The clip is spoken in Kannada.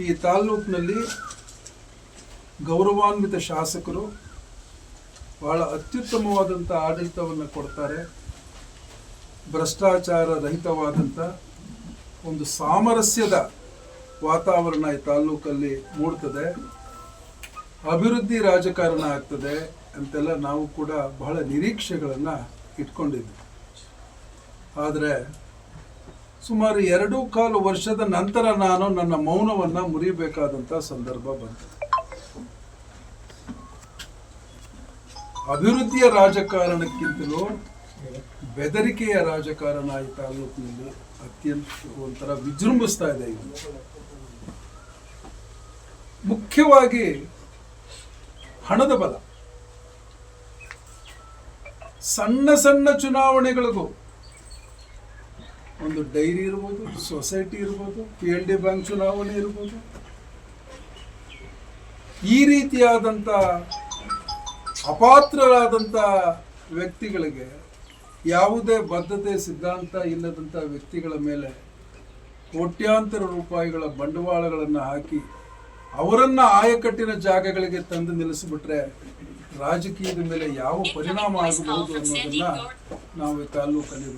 ಈ ತಾಲ್ಲೂಕಿನಲ್ಲಿ ಗೌರವಾನ್ವಿತ ಶಾಸಕರು ಬಹಳ ಅತ್ಯುತ್ತಮವಾದಂಥ ಆಡಳಿತವನ್ನು ಕೊಡ್ತಾರೆ, ಭ್ರಷ್ಟಾಚಾರ ರಹಿತವಾದಂಥ ಒಂದು ಸಾಮರಸ್ಯದ ವಾತಾವರಣ ಈ ತಾಲ್ಲೂಕಲ್ಲಿ ಮೂಡ್ತದೆ. ಅಭಿವೃದ್ಧಿ ರಾಜಕಾರಣ ಆಗ್ತದೆ ಅಂತೆಲ್ಲ ನಾವು ಕೂಡ ಬಹಳ ನಿರೀಕ್ಷೆಗಳನ್ನು ಇಟ್ಕೊಂಡಿದ್ವಿ. ಆದರೆ ಸುಮಾರು ಎರಡು ಕಾಲು ವರ್ಷದ ನಂತರ ನಾನು ನನ್ನ ಮೌನವನ್ನು ಮುರಿಬೇಕಾದಂಥ ಸಂದರ್ಭ ಬಂತು. ಅಭಿವೃದ್ಧಿಯ ರಾಜಕಾರಣಕ್ಕಿಂತಲೂ ಬೆದರಿಕೆಯ ರಾಜಕಾರಣ ಈ ತಾಲೂಕಿನಲ್ಲಿ ಅತ್ಯಂತ ಒಂಥರ ವಿಜೃಂಭಿಸ್ತಾ ಇದೆ ಇದು ಮುಖ್ಯವಾಗಿ ಹಣದ ಬಲ. ಸಣ್ಣ ಸಣ್ಣ ಚುನಾವಣೆಗಳಿಗೂ ಒಂದು ಡೈರಿ ಇರ್ಬೋದು ಸೊಸೈಟಿ ಇರ್ಬೋದು, ಪಿ ಎಲ್ ಡಿ ಬ್ಯಾಂಕ್ ಚುನಾವಣೆ ಇರ್ಬೋದು. ಈ ರೀತಿಯಾದಂಥ ಅಪಾತ್ರರಾದಂಥ ವ್ಯಕ್ತಿಗಳಿಗೆ ಯಾವುದೇ ಬದ್ಧತೆ, ಸಿದ್ಧಾಂತ ಇಲ್ಲದಂಥ ವ್ಯಕ್ತಿಗಳ ಮೇಲೆ ಕೋಟ್ಯಾಂತರ ರೂಪಾಯಿಗಳ ಬಂಡವಾಳಗಳನ್ನು ಹಾಕಿ ಅವರನ್ನು ಆಯಕಟ್ಟಿನ ಜಾಗಗಳಿಗೆ ತಂದು ನಿಲ್ಲಿಸಿಬಿಟ್ರೆ ರಾಜಕೀಯದ ಮೇಲೆ ಯಾವ ಪರಿಣಾಮ ಆಗಬಹುದು ಅನ್ನೋದನ್ನು ನಾವು ತಾಲೂಕಲ್ಲಿ